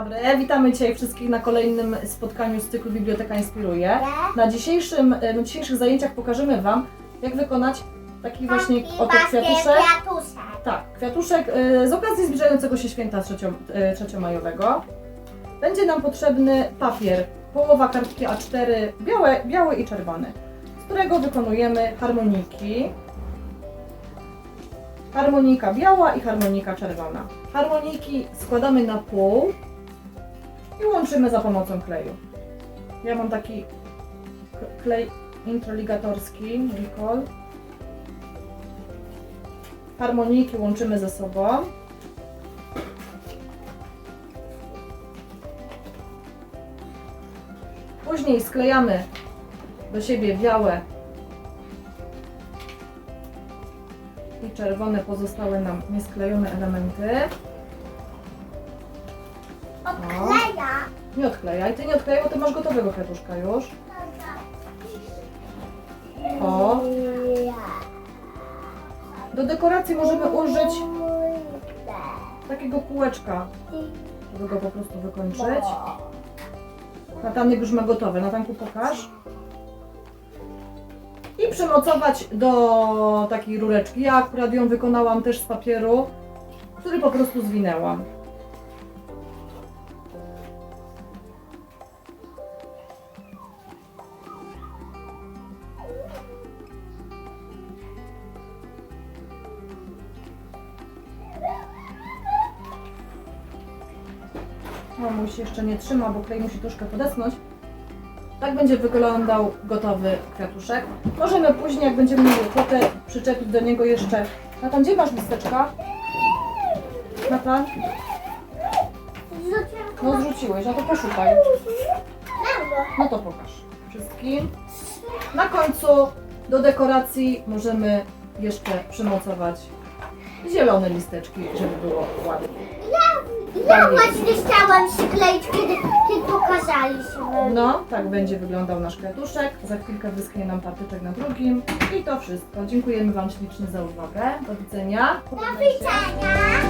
E, Witamy dzisiaj wszystkich na kolejnym spotkaniu z cyklu Biblioteka Inspiruje. Na, dzisiejszym, e, na dzisiejszych zajęciach pokażemy Wam, jak wykonać taki właśnie oto kwiatuszek. Tak, kwiatuszek e, z okazji zbliżającego się święta e, trzeciomajowego. Będzie nam potrzebny papier, połowa kartki A4, białe, biały i czerwony, z którego wykonujemy harmoniki. Harmonika biała i harmonika czerwona. Harmoniki składamy na pół i łączymy za pomocą kleju. Ja mam taki klej introligatorski, Ricol. Harmoniki łączymy ze sobą. Później sklejamy do siebie białe i czerwone pozostałe nam niesklejone elementy. Kleja. Nie odklejaj, ty nie odklejaj, bo ty masz gotowego kwiatuszka już. O. Do dekoracji możemy użyć takiego kółeczka, żeby go po prostu wykończyć. Natanek już ma gotowe, Natanku pokaż. I przymocować do takiej rureczki. Ja akurat ją wykonałam też z papieru, który po prostu zwinęłam. Mamuś jeszcze nie trzyma, bo klej musi troszkę podeschnąć. Tak będzie wyglądał gotowy kwiatuszek. Możemy później, jak będziemy mieli ochotę, przyczepić do niego jeszcze... Natan, gdzie masz listeczka? Natan? No zrzuciłeś, no to poszukaj. No to pokaż wszystkim. Na końcu do dekoracji możemy jeszcze przymocować zielone listeczki, żeby było ładnie. Ja właśnie chciałam przykleić, kiedy, kiedy pokazaliśmy. No, tak będzie wyglądał nasz kwiatuszek. Za chwilkę wyschnie nam patyczek na drugim. I to wszystko. Dziękujemy Wam ślicznie za uwagę. Do widzenia. Do widzenia.